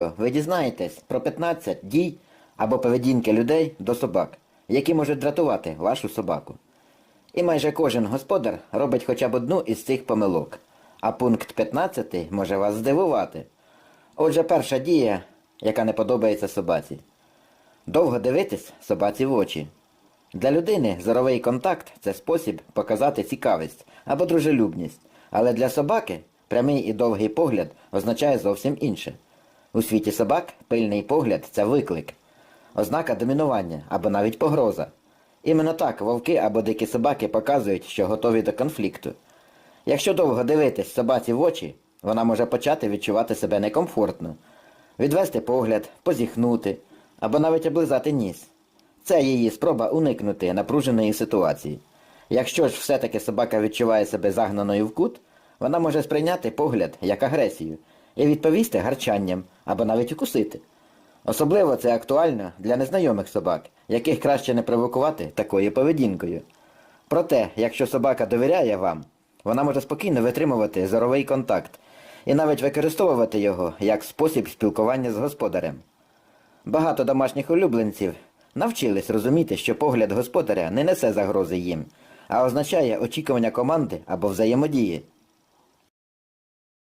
ви дізнаєтесь про 15 дій або поведінки людей до собак, які можуть дратувати вашу собаку. І майже кожен господар робить хоча б одну із цих помилок, а пункт 15 може вас здивувати. Отже, перша дія, яка не подобається собаці. Довго дивитись собаці в очі. Для людини зоровий контакт це спосіб показати цікавість або дружелюбність, але для собаки прямий і довгий погляд означає зовсім інше. У світі собак пильний погляд це виклик, ознака домінування або навіть погроза. Іменно так вовки або дикі собаки показують, що готові до конфлікту. Якщо довго дивитись собаці в очі, вона може почати відчувати себе некомфортно, відвести погляд, позіхнути або навіть облизати ніс. Це її спроба уникнути напруженої ситуації. Якщо ж все-таки собака відчуває себе загнаною в кут, вона може сприйняти погляд як агресію і відповісти гарчанням або навіть укусити. Особливо це актуально для незнайомих собак, яких краще не провокувати такою поведінкою. Проте, якщо собака довіряє вам, вона може спокійно витримувати зоровий контакт і навіть використовувати його як спосіб спілкування з господарем. Багато домашніх улюбленців навчились розуміти, що погляд господаря не несе загрози їм, а означає очікування команди або взаємодії.